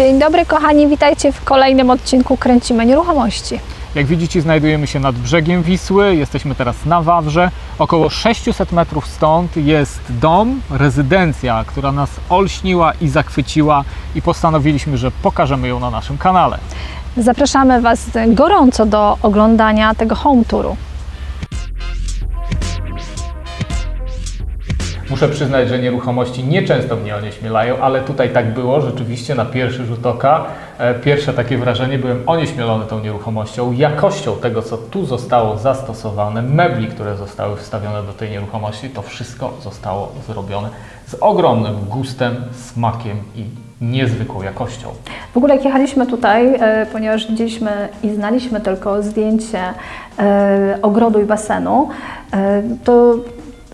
Dzień dobry kochani, witajcie w kolejnym odcinku Kręcimy Nieruchomości. Jak widzicie, znajdujemy się nad brzegiem Wisły. Jesteśmy teraz na Wawrze. Około 600 metrów stąd jest dom, rezydencja, która nas olśniła i zachwyciła i postanowiliśmy, że pokażemy ją na naszym kanale. Zapraszamy Was gorąco do oglądania tego home touru. Muszę przyznać, że nieruchomości nieczęsto mnie onieśmielają, ale tutaj tak było rzeczywiście na pierwszy rzut oka. E, Pierwsze takie wrażenie, byłem onieśmielony tą nieruchomością, jakością tego, co tu zostało zastosowane, mebli, które zostały wstawione do tej nieruchomości, to wszystko zostało zrobione z ogromnym gustem, smakiem i niezwykłą jakością. W ogóle jak jechaliśmy tutaj, e, ponieważ widzieliśmy i znaliśmy tylko zdjęcie e, ogrodu i basenu, e, to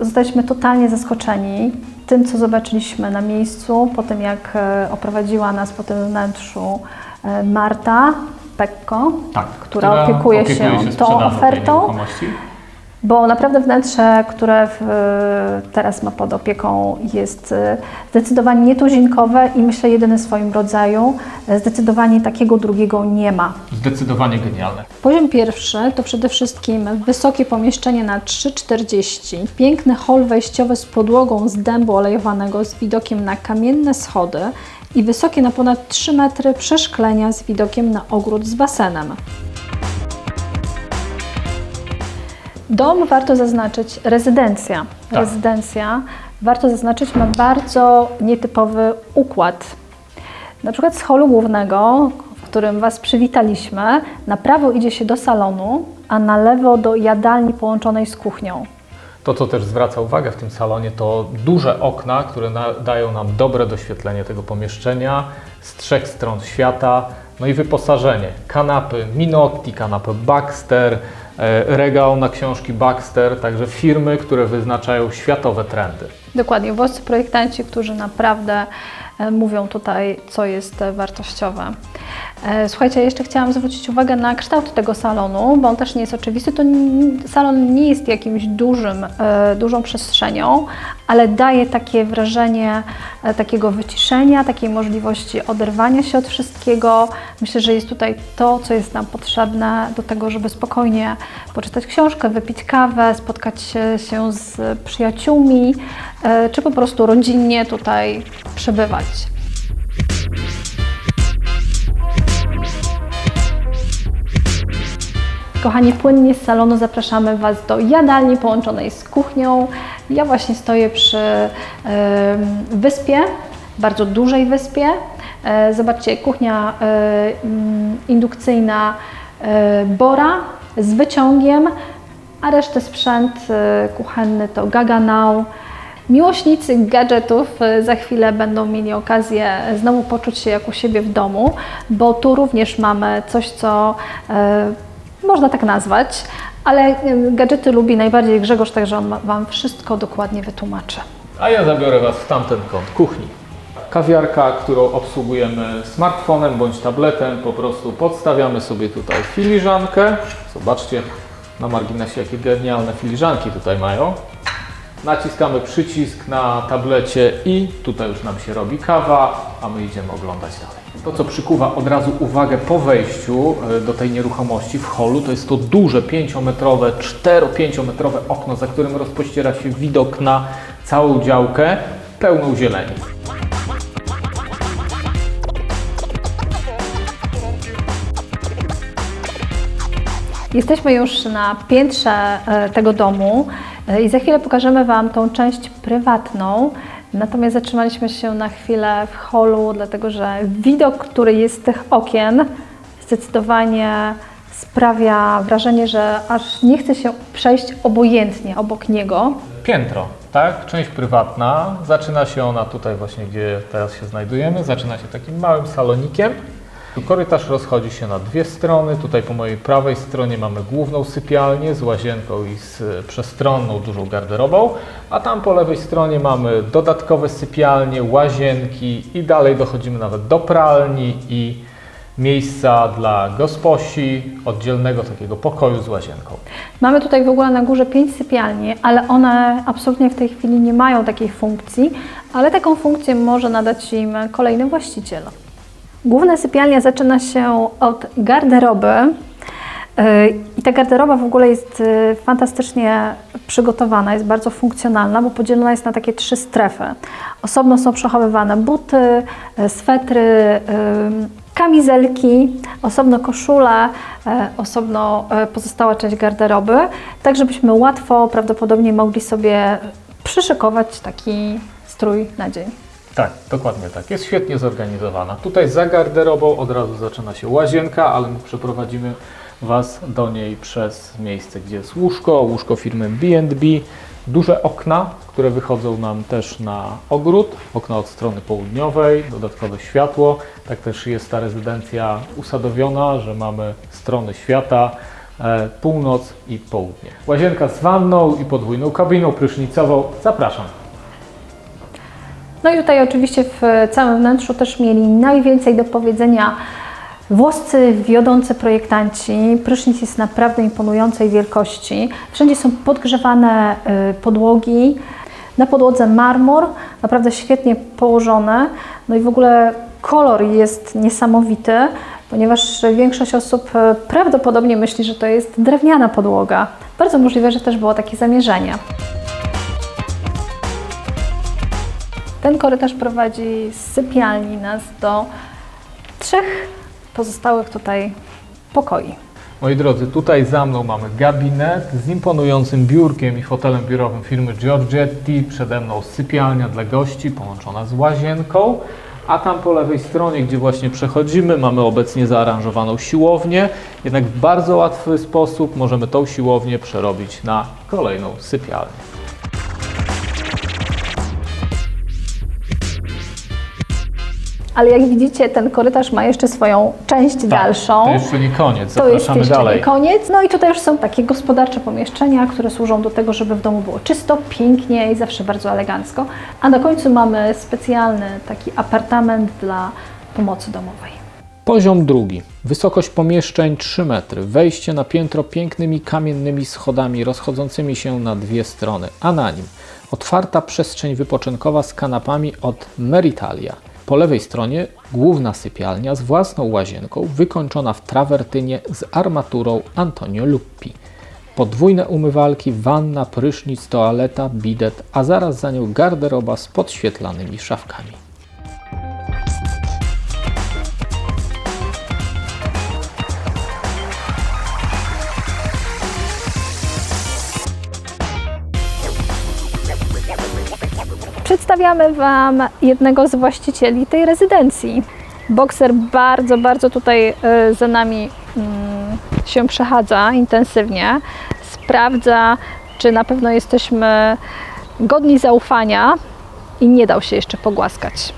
zostaliśmy totalnie zaskoczeni tym, co zobaczyliśmy na miejscu, po tym jak e, oprowadziła nas po tym wnętrzu e, Marta Pekko, Tak, która, opiekuje, się, tą sprzedażą tej ofertą. Bo naprawdę wnętrze, które w, teraz ma pod opieką, jest e, zdecydowanie nietuzinkowe i myślę jedyne w swoim rodzaju. Zdecydowanie takiego drugiego nie ma. Zdecydowanie genialne. Poziom pierwszy to przede wszystkim wysokie pomieszczenie na 3,40, piękny hol wejściowy z podłogą z dębu olejowanego z widokiem na kamienne schody i wysokie na ponad 3 metry przeszklenia z widokiem na ogród z basenem. Dom, warto zaznaczyć, rezydencja. Tak. Rezydencja, warto zaznaczyć, ma bardzo nietypowy układ. Na przykład z holu głównego, w którym Was przywitaliśmy, na prawo idzie się do salonu, a na lewo do jadalni połączonej z kuchnią. To, co też zwraca uwagę w tym salonie, to duże okna, które dają nam dobre doświetlenie tego pomieszczenia z trzech stron świata. No i wyposażenie. Kanapy Minotti, kanapy Baxter, regał na książki Baxter, także firmy, które wyznaczają światowe trendy. Dokładnie, włoscy projektanci, którzy naprawdę e, mówią tutaj, co jest e, wartościowe. E, Słuchajcie, jeszcze chciałam zwrócić uwagę na kształt tego salonu, bo on też nie jest oczywisty. To salon nie jest jakimś dużym, dużą przestrzenią, ale daje takie wrażenie takiego wyciszenia, takiej możliwości oderwania się od wszystkiego. Myślę, że jest tutaj to, co jest nam potrzebne do tego, żeby spokojnie poczytać książkę, wypić kawę, spotkać się, z przyjaciółmi, czy po prostu rodzinnie tutaj przebywać. Kochani, płynnie z salonu zapraszamy Was do jadalni połączonej z kuchnią. Ja właśnie stoję przy wyspie, bardzo dużej wyspie. E, Zobaczcie, kuchnia e, mm, indukcyjna e, Bora z wyciągiem, a resztę sprzęt e, kuchenny to Gaganał. Miłośnicy gadżetów e, za chwilę będą mieli okazję znowu poczuć się jak u siebie w domu, bo tu również mamy coś, co e, można tak nazwać, ale e, gadżety lubi najbardziej Grzegorz, także on Wam wszystko dokładnie wytłumaczy. A ja zabiorę Was w tamten kąt kuchni. Kawiarka, którą obsługujemy smartfonem bądź tabletem, po prostu podstawiamy sobie tutaj filiżankę. Zobaczcie na marginesie, jakie genialne filiżanki tutaj mają. Naciskamy przycisk na tablecie i tutaj już nam się robi kawa, a my idziemy oglądać dalej. To, co przykuwa od razu uwagę po wejściu e, do tej nieruchomości w holu, to jest to duże 5-metrowe, 4-5-metrowe okno, za którym rozpościera się widok na całą działkę pełną zieleni. Jesteśmy już na piętrze e, tego domu i za chwilę pokażemy Wam tą część prywatną. Natomiast zatrzymaliśmy się na chwilę w holu, dlatego że widok, który jest z tych okien, zdecydowanie sprawia wrażenie, że aż nie chce się przejść obojętnie obok niego. Piętro, tak? Część prywatna. Zaczyna się ona tutaj właśnie, gdzie teraz się znajdujemy. Zaczyna się takim małym salonikiem. Korytarz rozchodzi się na dwie strony. Tutaj po mojej prawej stronie mamy główną sypialnię z łazienką i z e, przestronną, dużą garderobą, a tam po lewej stronie mamy dodatkowe sypialnie, łazienki i dalej dochodzimy nawet do pralni i miejsca dla gosposi, oddzielnego takiego pokoju z łazienką. Mamy tutaj w ogóle na górze pięć sypialni, ale one absolutnie w tej chwili nie mają takiej funkcji, ale taką funkcję może nadać im kolejny właściciel. Główna sypialnia zaczyna się od garderoby. Yy, I ta garderoba w ogóle jest yy, fantastycznie przygotowana, jest bardzo funkcjonalna, bo podzielona jest na takie trzy strefy. Osobno są przechowywane buty, yy, swetry, kamizelki, osobno koszule, yy, osobno pozostała część garderoby, tak żebyśmy łatwo prawdopodobnie mogli sobie przyszykować taki strój na dzień. Tak, dokładnie tak. Jest świetnie zorganizowana. Tutaj za garderobą od razu zaczyna się łazienka, ale my przeprowadzimy Was do niej przez miejsce, gdzie jest łóżko, łóżko firmy B&B, duże okna, które wychodzą nam też na ogród, okna od strony południowej, dodatkowe światło. Tak też jest ta rezydencja usadowiona, że mamy strony świata, e, północ i południe. Łazienka z wanną i podwójną kabiną prysznicową. Zapraszam. No i tutaj oczywiście w całym wnętrzu też mieli najwięcej do powiedzenia włoscy wiodący projektanci. Prysznic jest naprawdę imponującej wielkości. Wszędzie są podgrzewane y, podłogi. Na podłodze marmur, naprawdę świetnie położone. No i w ogóle kolor jest niesamowity, ponieważ większość osób y, prawdopodobnie myśli, że to jest drewniana podłoga. Bardzo możliwe, że też było takie zamierzenie. Ten korytarz prowadzi z sypialni nas do trzech pozostałych tutaj pokoi. Moi drodzy, tutaj za mną mamy gabinet z imponującym biurkiem i fotelem biurowym firmy Giorgetti. Przede mną sypialnia dla gości połączona z łazienką. A tam po lewej stronie, gdzie właśnie przechodzimy, mamy obecnie zaaranżowaną siłownię. Jednak w bardzo łatwy sposób możemy tą siłownię przerobić na kolejną sypialnię. Ale jak widzicie, ten korytarz ma jeszcze swoją część dalszą. Tak, To jeszcze nie koniec, To jest zapraszamy jeszcze dalej. nie koniec. No i tutaj już są takie gospodarcze pomieszczenia, które służą do tego, żeby w domu było czysto, pięknie i zawsze bardzo elegancko. A na końcu mamy specjalny taki apartament dla pomocy domowej. Poziom drugi. Wysokość pomieszczeń 3 metry. Wejście na piętro pięknymi kamiennymi schodami rozchodzącymi się na dwie strony, a na nim otwarta przestrzeń wypoczynkowa z kanapami od Meritalia. Po lewej stronie główna sypialnia z własną łazienką wykończona w trawertynie z armaturą Antonio Luppi. Podwójne umywalki, wanna, prysznic, toaleta, bidet, a zaraz za nią garderoba z podświetlanymi szafkami. Przedstawiamy Wam jednego z właścicieli tej rezydencji. Bokser bardzo, bardzo tutaj y, za nami mm, się przechadza intensywnie. Sprawdza, czy na pewno jesteśmy godni zaufania i nie dał się jeszcze pogłaskać.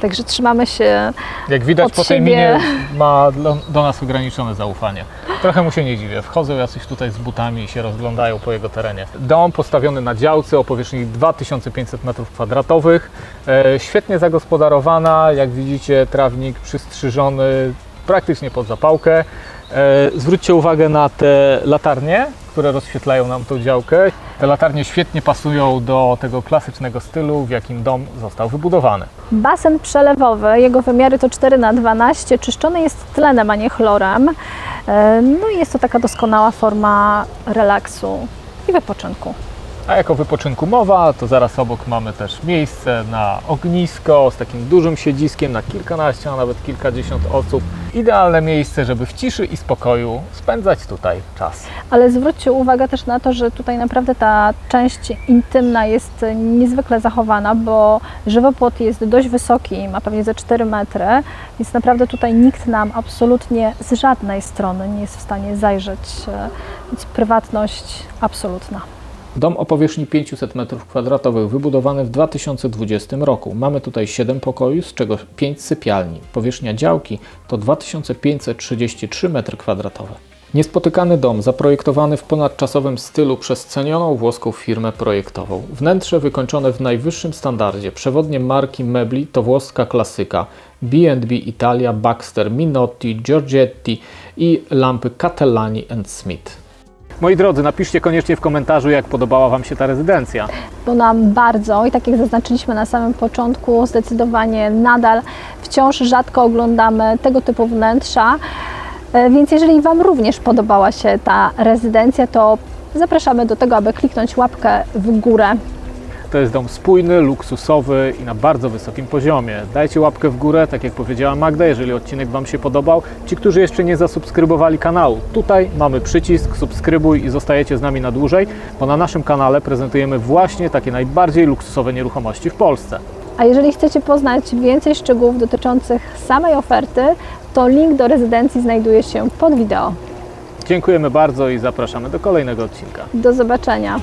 Także trzymamy się Jak widać od po tej siebie- minie ma do, do nas ograniczone zaufanie. Trochę mu się nie dziwię. Wchodzą jacyś tutaj z butami i się rozglądają po jego terenie. Dom postawiony na działce o powierzchni 2500 m2. E, świetnie zagospodarowana. Jak widzicie trawnik przystrzyżony praktycznie pod zapałkę. E, zwróćcie uwagę na te latarnie, które rozświetlają nam tą działkę. Te latarnie świetnie pasują do tego klasycznego stylu, w jakim dom został wybudowany. Basen przelewowy, jego wymiary to 4 na 12 czyszczony jest tlenem, a nie chlorem. E, No i jest to taka doskonała forma relaksu i wypoczynku. A jako wypoczynku mowa, to zaraz obok mamy też miejsce na ognisko z takim dużym siedziskiem na kilkanaście, a nawet kilkadziesiąt osób. Idealne miejsce, żeby w ciszy i spokoju spędzać tutaj czas. Ale zwróćcie uwagę też na to, że tutaj naprawdę ta część intymna jest niezwykle zachowana, bo żywopłot jest dość wysoki, ma pewnie ze 4 metry, więc naprawdę tutaj nikt nam absolutnie z żadnej strony nie jest w stanie zajrzeć, e, więc prywatność absolutna. Dom o powierzchni 500 m2 wybudowany w 2020 roku. Mamy tutaj 7 pokoi, z czego 5 sypialni. Powierzchnia działki to 2533 m2. Niespotykany dom zaprojektowany w ponadczasowym stylu przez cenioną włoską firmę projektową. Wnętrze wykończone w najwyższym standardzie. Przewodnie marki mebli to włoska klasyka B&B Italia, Baxter, Minotti, Giorgetti i lampy Catellani Smith. Moi drodzy, napiszcie koniecznie w komentarzu, jak podobała Wam się ta rezydencja. bo nam bardzo i tak jak zaznaczyliśmy na samym początku, zdecydowanie nadal wciąż rzadko oglądamy tego typu wnętrza. E, Więc jeżeli Wam również podobała się ta rezydencja, to zapraszamy do tego, aby kliknąć łapkę w górę. To jest dom spójny, luksusowy i na bardzo wysokim poziomie. Dajcie łapkę w górę, tak jak powiedziała Magda, jeżeli odcinek Wam się podobał. Ci, którzy jeszcze nie zasubskrybowali kanału, tutaj mamy przycisk subskrybuj i zostajecie z nami na dłużej, bo na naszym kanale prezentujemy właśnie takie najbardziej luksusowe nieruchomości w Polsce. A jeżeli chcecie poznać więcej szczegółów dotyczących samej oferty, to link do rezydencji znajduje się pod wideo. Dziękujemy bardzo i zapraszamy do kolejnego odcinka. Do zobaczenia.